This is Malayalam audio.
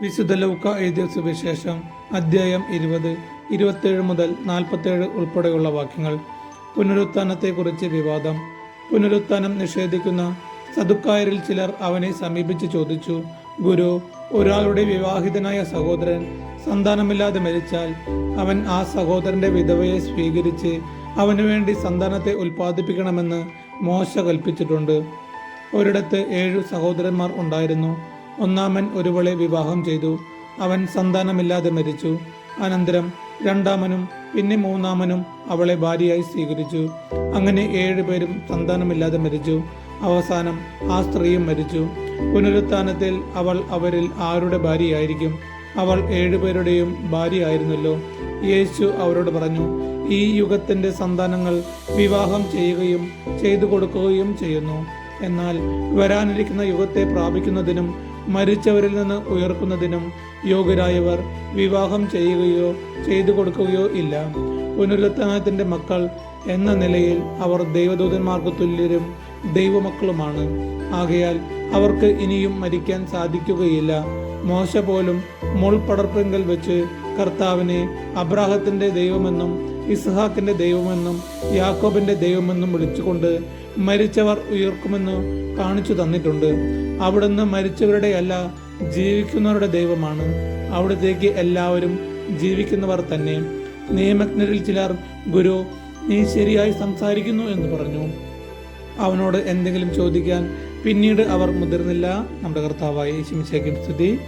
വിശുദ്ധ ലൗക്ക എഴുതിയ സുവിശേഷം അധ്യായം ഇരുപത് ഇരുപത്തേഴ് മുതൽ നാൽപ്പത്തേഴ് ഉൾപ്പെടെയുള്ള വാക്യങ്ങൾ. പുനരുത്ഥാനത്തെക്കുറിച്ച് വിവാദം. പുനരുത്ഥാനം നിഷേധിക്കുന്ന സതുക്കായരിൽ ചിലർ അവനെ സമീപിച്ച് ചോദിച്ചു ഗുരു ഒരാളുടെ വിവാഹിതനായ സഹോദരൻ സന്താനമില്ലാതെ മരിച്ചാൽ അവൻ ആ സഹോദരന്റെ വിധവയെ സ്വീകരിച്ച് അവനു വേണ്ടി സന്താനത്തെ ഉൽപ്പാദിപ്പിക്കണമെന്ന് മോശ കൽപ്പിച്ചിട്ടുണ്ട്. ഒരിടത്ത് ഏഴു സഹോദരന്മാർ ഉണ്ടായിരുന്നു. ഒന്നാമൻ ഒരുവളെ വിവാഹം ചെയ്തു. അവൻ സന്താനമില്ലാതെ മരിച്ചു. അനന്തരം രണ്ടാമനും പിന്നെ മൂന്നാമനും അവളെ ഭാര്യയായി സ്വീകരിച്ചു. അങ്ങനെ ഏഴുപേരും സന്താനമില്ലാതെ മരിച്ചു. അവസാനം ആ സ്ത്രീയും മരിച്ചു. പുനരുത്ഥാനത്തിൽ അവൾ അവരിൽ ആരുടെ ഭാര്യയായിരിക്കും? അവൾ ഏഴുപേരുടെയും ഭാര്യയായിരുന്നല്ലോ യേശു അവരോട് പറഞ്ഞു ഈ യുഗത്തിന്റെ സന്താനങ്ങൾ വിവാഹം ചെയ്യുകയും ചെയ്തു കൊടുക്കുകയും ചെയ്യുന്നു. എന്നാൽ വരാനിരിക്കുന്ന യുഗത്തെ പ്രാപിക്കുന്നതിനും മരിച്ചവരിൽ നിന്ന് ഉയർക്കുന്നതിനും യോഗ്യരായവർ വിവാഹം ചെയ്യുകയോ ചെയ്തു കൊടുക്കുകയോ ഇല്ല. പുനരുത്ഥാനത്തിന്റെ മക്കൾ എന്ന നിലയിൽ അവർ ദൈവദൂതന്മാർക്ക് തുല്യരും ദൈവമക്കളുമാണ്. ആകയാൽ അവർക്ക് ഇനിയും മരിക്കാൻ സാധിക്കുകയില്ല. മോശ പോലും മുൾപടർപ്പെങ്കൽ വെച്ച് കർത്താവിനെ അബ്രാഹത്തിന്റെ ദൈവമെന്നും ഇസ്ഹാക്കിന്റെ ദൈവമെന്നും യാക്കോബിന്റെ ദൈവമെന്നും വിളിച്ചുകൊണ്ട് മരിച്ചവർ ഉയർക്കുമെന്ന് കാണിച്ചു തന്നിട്ടുണ്ട്. അവിടുന്ന് മരിച്ചവരുടെ അല്ല ജീവിക്കുന്നവരുടെ ദൈവമാണ്. അവിടത്തേക്ക് എല്ലാവരും ജീവിക്കുന്നവർ തന്നെ. നിയമജ്ഞരിൽ ചിലർ ഗുരു നീ ശരിയായി സംസാരിക്കുന്നു എന്ന് പറഞ്ഞു. അവനോട് എന്തെങ്കിലും ചോദിക്കാൻ പിന്നീട് അവർ മുതിർന്നില്ല. നമ്മുടെ കർത്താവായി യേശുമിശേക്കും സ്തുതി.